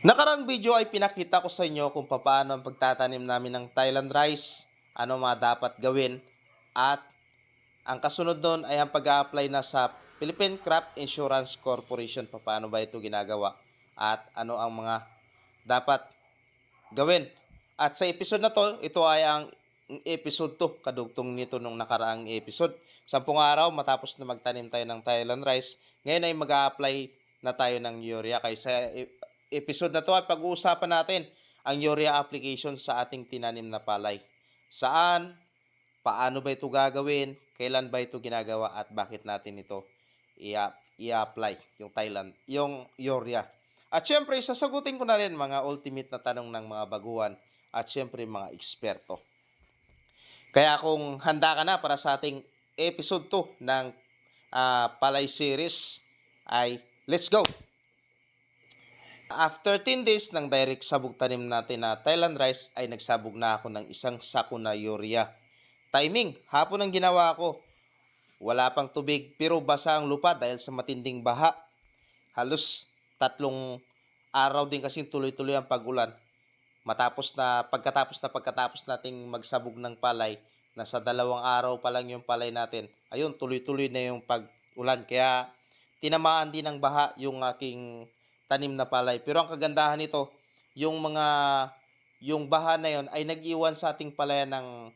Nakarang video ay pinakita ko sa inyo kung paano ang pagtatanim namin ng Thailand rice, ano mga dapat gawin, at ang kasunod doon ay ang pag-apply na sa Philippine Crop Insurance Corporation, paano ba ito ginagawa, at ano ang mga dapat gawin. At sa episode na to, ito ay ang episode 2, kadugtong nito nung nakaraang episode. Sampung araw matapos na magtanim tayo ng Thailand rice, ngayon ay mag-apply na tayo ng urea. Kaya sa e- episode na to ay pag-uusapan natin ang urea application sa ating tinanim na palay. Saan, paano ba ito gagawin, kailan ba ito ginagawa at bakit natin ito i-apply yung Thailand, yung urea. At syempre, sasagutin ko na rin mga ultimate na tanong ng mga baguhan at syempre mga eksperto. Kaya kung handa ka na para sa ating episode 2 ng ah, Palay series ay let's go! After 10 days ng direct sabog tanim natin na Thailand rice ay nagsabog na ako ng isang sako na urea. Timing, hapon ang ginawa ko. Wala pang tubig pero basa ang lupa dahil sa matinding baha. Halos tatlong araw din kasing tuloy-tuloy ang pagulan. Matapos na pagkatapos na pagkatapos nating magsabog ng palay, nasa dalawang araw pa lang yung palay natin. Ayun, tuloy-tuloy na yung pag-ulan. Kaya tinamaan din ng baha yung aking tanim na palay. Pero ang kagandahan nito, yung mga yung baha na yon ay nag-iwan sa ating palaya ng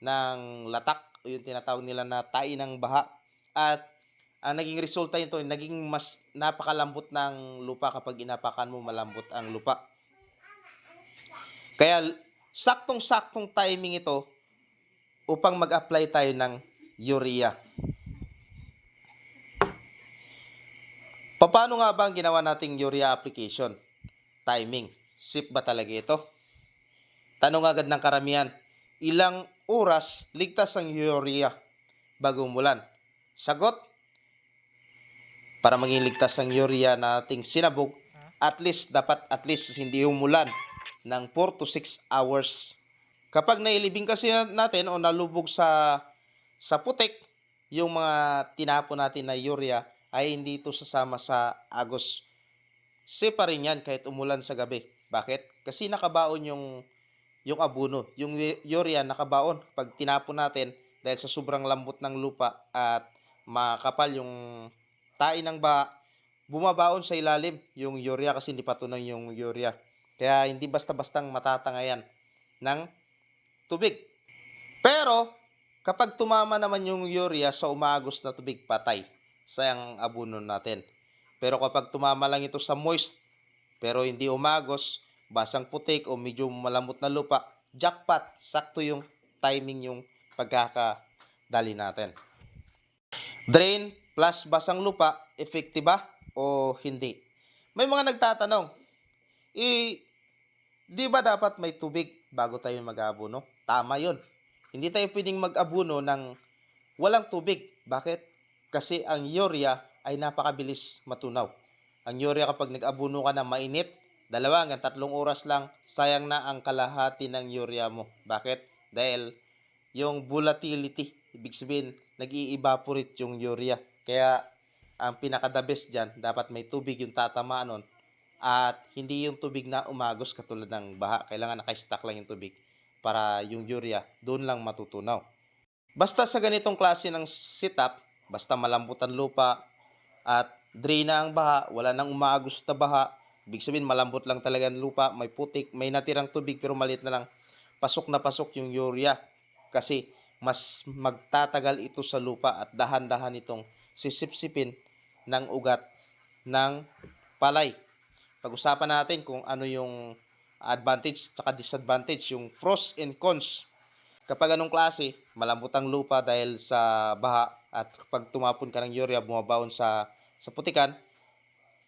ng latak, yung tinatawag nila na tai ng baha. At ang naging resulta nito, naging mas napakalambot ng lupa kapag inapakan mo malambot ang lupa. Kaya saktong-saktong timing ito upang mag-apply tayo ng urea. Paano nga ba ang ginawa nating urea application? Timing. Sip ba talaga ito? Tanong agad ng karamihan, ilang oras ligtas ang urea bago umulan? Sagot, para maging ligtas ang urea na ating sinabog, at least dapat at least hindi umulan ng 4 to 6 hours. Kapag nailibing kasi natin o nalubog sa sa putik, yung mga tinapon natin na urea ay hindi ito sasama sa agos. Safe pa rin yan kahit umulan sa gabi. Bakit? Kasi nakabaon yung yung abuno, yung urea nakabaon pag tinapon natin dahil sa sobrang lambot ng lupa at makapal yung tae ng ba bumabaon sa ilalim yung urea kasi hindi pa tunay yung urea. Kaya hindi basta-bastang matatangayan ng tubig. Pero kapag tumama naman yung urea sa umagos na tubig, patay. Sayang abuno natin. Pero kapag tumama lang ito sa moist, pero hindi umagos, basang putik o medyo malambot na lupa, jackpot, sakto yung timing yung pagkakadali natin. Drain plus basang lupa, effective ba o hindi? May mga nagtatanong, i, di ba dapat may tubig bago tayo mag-abuno? Tama yun. Hindi tayo pwedeng mag-abuno ng walang tubig. Bakit? Kasi ang urea ay napakabilis matunaw. Ang urea kapag nag-abuno ka na mainit, dalawa hanggang tatlong oras lang, sayang na ang kalahati ng urea mo. Bakit? Dahil yung volatility, ibig sabihin, nag evaporate yung urea. Kaya, ang pinaka-the best dyan, dapat may tubig yung tatamaan nun. At hindi yung tubig na umagos katulad ng baha. Kailangan naka-stack lang yung tubig para yung urea doon lang matutunaw. Basta sa ganitong klase ng setup, basta malambot ang lupa at drain na ang baha, wala nang umaagos na baha, ibig sabihin malambot lang talaga ang lupa, may putik, may natirang tubig pero maliit na lang, pasok na pasok yung urea kasi mas magtatagal ito sa lupa at dahan-dahan itong sisipsipin ng ugat ng palay. Pag-usapan natin kung ano yung advantage at disadvantage, yung pros and cons. Kapag anong klase, malambot ang lupa dahil sa baha at kapag tumapon ka ng urea, bumabaon sa, sa putikan,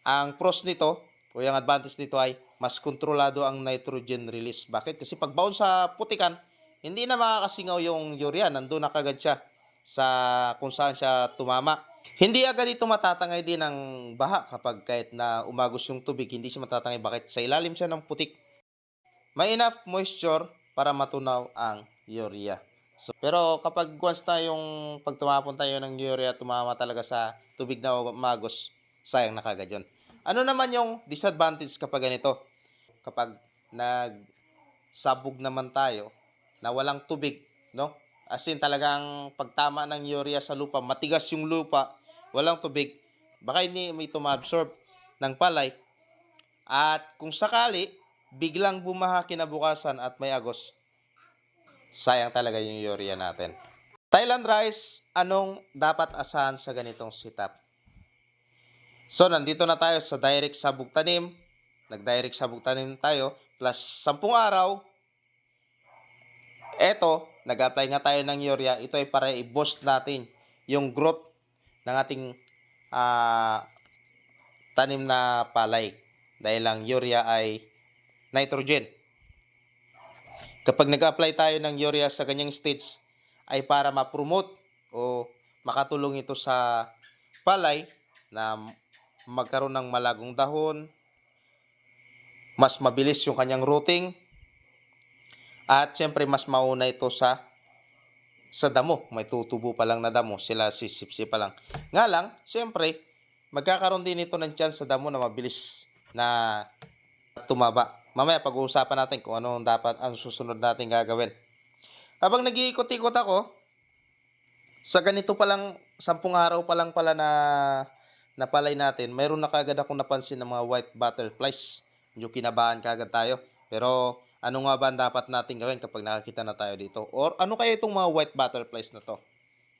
ang pros nito o yung advantage nito ay mas kontrolado ang nitrogen release. Bakit? Kasi pag baon sa putikan, hindi na makakasingaw yung urea. Nandun na kagad siya sa kung saan siya tumama. Hindi agad ito matatangay din ng baha kapag kahit na umagos yung tubig, hindi siya matatangay. Bakit? Sa ilalim siya ng putik. May enough moisture para matunaw ang urea. So, pero kapag once na yung pag tumapon tayo ng urea, tumama talaga sa tubig na umagos, sayang na kagad yun. Ano naman yung disadvantage kapag ganito? kapag nagsabog naman tayo na walang tubig, no? As in talagang pagtama ng urea sa lupa, matigas yung lupa, walang tubig, baka hindi may tumabsorb ng palay. At kung sakali, biglang bumaha kinabukasan at may agos, sayang talaga yung urea natin. Thailand rice, anong dapat asahan sa ganitong setup? So, nandito na tayo sa direct sabog tanim. Nag-direct sabog tanim tayo. Plus 10 araw. Eto, nag-apply nga tayo ng urea. Ito ay para i-boost natin yung growth ng ating ah, tanim na palay. Dahil ang urea ay nitrogen. Kapag nag-apply tayo ng urea sa ganyang stage, ay para ma-promote o makatulong ito sa palay na magkaroon ng malagong dahon, mas mabilis yung kanyang rooting, at syempre mas mauna ito sa sa damo. May tutubo pa lang na damo, sila sisipsi pa lang. Nga lang, syempre, magkakaroon din ito ng chance sa damo na mabilis na tumaba. Mamaya pag-uusapan natin kung ano ang dapat, ang susunod natin gagawin. Habang nag-iikot-ikot ako, sa ganito pa lang, sampung araw pa lang pala na napalay natin, mayroon na kagad akong napansin ng mga white butterflies. Yung kinabahan kagad tayo. Pero ano nga ba ang dapat natin gawin kapag nakakita na tayo dito? Or ano kaya itong mga white butterflies na to?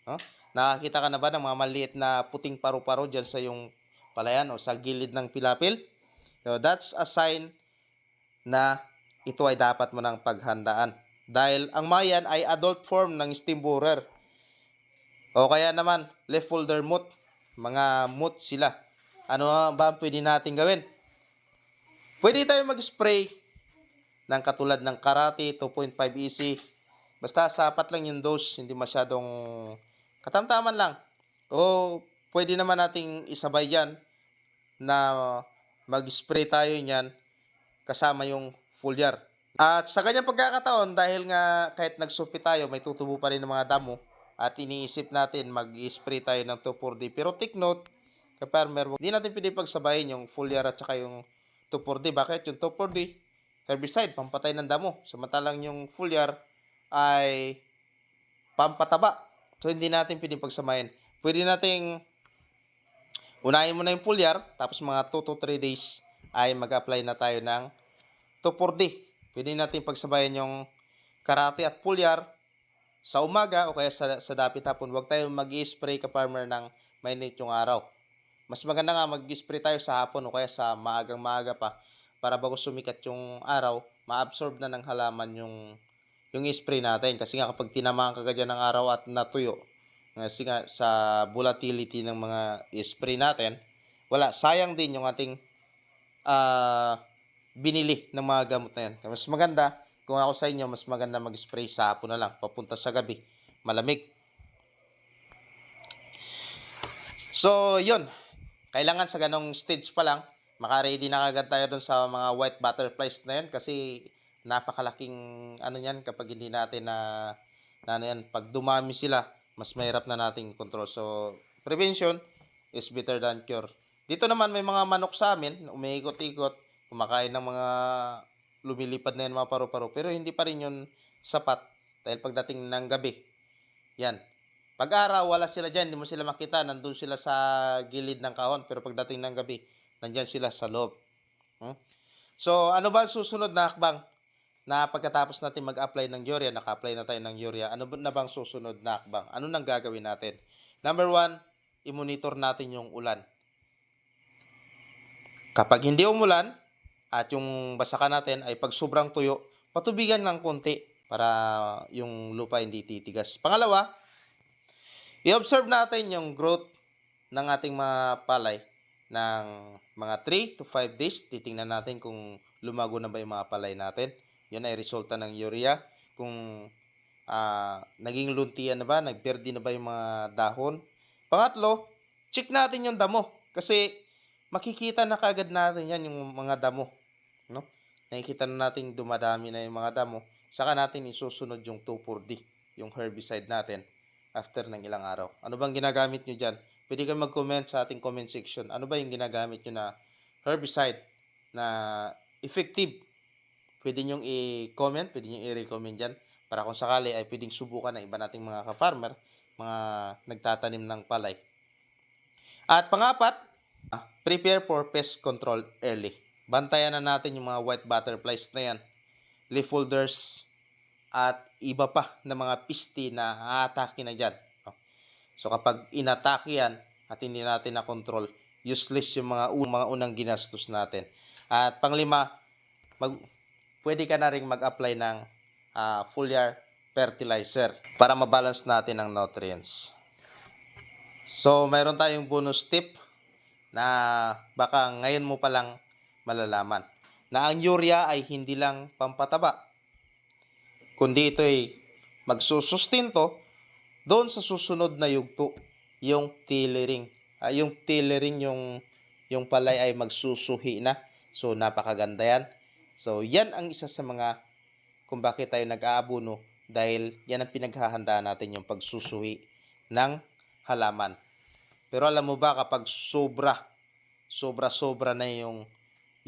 Huh? Nakakita ka na ba ng mga maliit na puting paru-paro dyan sa yung palayan o sa gilid ng pilapil? So, that's a sign na ito ay dapat mo ng paghandaan. Dahil ang mayan ay adult form ng stem borer. O kaya naman, left folder moot. Mga moot sila. Ano ba ang pwede natin gawin? Pwede tayo mag-spray ng katulad ng karate, 2.5 EC. Basta sapat lang yung dose, hindi masyadong katamtaman lang. O pwede naman nating isabay yan na mag-spray tayo niyan kasama yung foliar. At sa kanyang pagkakataon, dahil nga kahit nagsupi tayo, may tutubo pa rin ng mga damo at iniisip natin mag-spray tayo ng 2,4-D. Pero take note, ka-farmer, hindi natin pwede pagsabayin yung foliar at saka yung 2,4-D. Bakit? Yung 2,4-D, herbicide, pampatay ng damo. Samantalang yung foliar ay pampataba. So, hindi natin pwede pagsamahin. Pwede nating unahin mo na yung foliar, tapos mga 2 to 3 days ay mag-apply na tayo ng 2,4-D. Pwede natin pagsabayan yung karate at foliar sa umaga o kaya sa, sa dapit hapon. Huwag tayo mag-spray ka farmer ng mainit yung araw. Mas maganda nga mag-spray tayo sa hapon o kaya sa maagang maaga pa para bago sumikat yung araw, ma-absorb na ng halaman yung yung spray natin. Kasi nga kapag tinamaan ka ganyan ng araw at natuyo, kasi nga sa volatility ng mga spray natin, wala, sayang din yung ating ah binili ng mga gamot na yan. Mas maganda, kung ako sa inyo, mas maganda mag-spray sa hapon na lang, papunta sa gabi, malamig. So, yun. Kailangan sa ganong stage pa lang, makaready na kagad tayo dun sa mga white butterflies na yan kasi napakalaking ano yan kapag hindi natin na, na ano yan, pag dumami sila, mas mahirap na nating control. So, prevention is better than cure. Dito naman may mga manok sa amin, umiikot-ikot, kumakain ng mga lumilipad na yan mga paru-paro. Pero hindi pa rin yun sapat dahil pagdating ng gabi, yan. Pag-araw, wala sila dyan, hindi mo sila makita, nandun sila sa gilid ng kahon. Pero pagdating ng gabi, nandyan sila sa loob. Hmm? So, ano ba ang susunod na hakbang? Na pagkatapos natin mag-apply ng urea, naka-apply na tayo ng urea, ano na bang susunod na hakbang? Ano nang gagawin natin? Number one, i-monitor natin yung ulan. Kapag hindi umulan, at yung basakan natin ay pag sobrang tuyo, patubigan ng konti para yung lupa hindi titigas. Pangalawa, i-observe natin yung growth ng ating mga palay ng mga 3 to 5 days. Titingnan natin kung lumago na ba yung mga palay natin. Yun ay resulta ng urea. Kung ah, naging luntian na ba, nagberde na ba yung mga dahon. Pangatlo, check natin yung damo. Kasi makikita na kagad natin yan yung mga damo. No? Nakikita na natin dumadami na yung mga damo. Saka natin isusunod yung 2,4-D, yung herbicide natin after ng ilang araw. Ano bang ginagamit nyo dyan? Pwede kayo mag-comment sa ating comment section. Ano ba yung ginagamit nyo na herbicide na effective pwede nyong i-comment, pwede nyong i-recommend dyan para kung sakali ay pwedeng subukan ng iba nating mga ka-farmer, mga nagtatanim ng palay. At pangapat, ah, prepare for pest control early. Bantayan na natin yung mga white butterflies na yan, leaf holders, at iba pa na mga pisti na aatake na dyan. So kapag inatake yan at hindi natin na-control, useless yung mga, un- mga unang ginastos natin. At panglima, mag, pwede ka na rin mag-apply ng ah, foliar fertilizer para mabalance natin ang nutrients. So, mayroon tayong bonus tip na baka ngayon mo palang malalaman na ang urea ay hindi lang pampataba kundi ito ay magsusustinto doon sa susunod na yugto yung tillering Ah, yung tillering yung yung palay ay magsusuhi na. So napakaganda yan. So yan ang isa sa mga kung bakit tayo nag-aabono dahil yan ang pinaghahandaan natin yung pagsusuhi ng halaman pero alam mo ba kapag sobra sobra-sobra na yung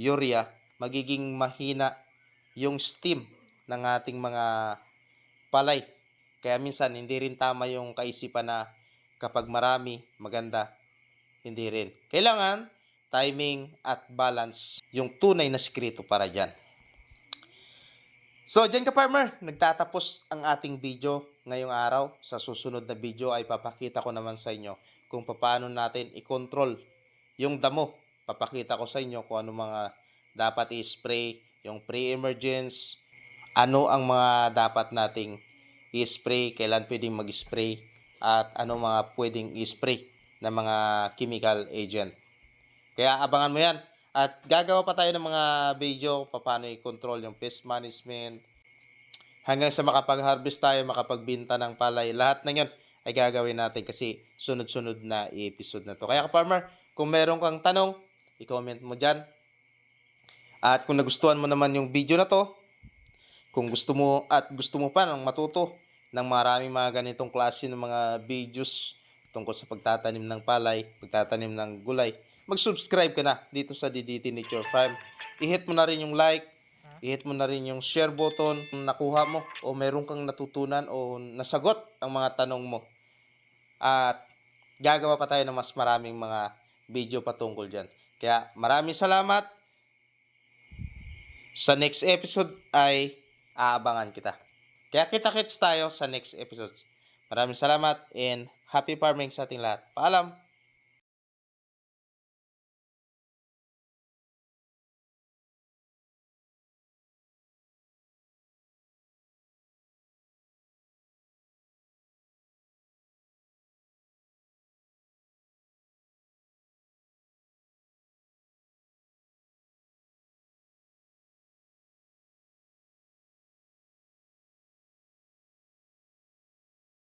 urea, magiging mahina yung steam ng ating mga palay. Kaya minsan hindi rin tama yung kaisipan na kapag marami, maganda. Hindi rin. Kailangan timing at balance yung tunay na sikreto para dyan. So, dyan ka farmer, nagtatapos ang ating video ngayong araw. Sa susunod na video ay papakita ko naman sa inyo kung paano natin i-control yung damo. Papakita ko sa inyo kung ano mga dapat i-spray, yung pre-emergence, ano ang mga dapat nating i-spray, kailan pwedeng mag-spray, at ano mga pwedeng i-spray na mga chemical agent. Kaya abangan mo yan. At gagawa pa tayo ng mga video paano i-control yung pest management. Hanggang sa makapag-harvest tayo, makapagbinta ng palay. Lahat ng yan ay gagawin natin kasi sunod-sunod na episode na to. Kaya ka-farmer, kung meron kang tanong, i-comment mo dyan. At kung nagustuhan mo naman yung video na to, kung gusto mo at gusto mo pa ng matuto ng maraming mga ganitong klase ng mga videos tungkol sa pagtatanim ng palay, pagtatanim ng gulay, mag-subscribe ka na dito sa DDT Nature Farm. I-hit mo na rin yung like, i-hit mo na rin yung share button kung nakuha mo o meron kang natutunan o nasagot ang mga tanong mo. At gagawa pa tayo ng mas maraming mga video patungkol dyan. Kaya maraming salamat. Sa next episode ay aabangan kita. Kaya kita-kits tayo sa next episode. Maraming salamat and happy farming sa ating lahat. Paalam!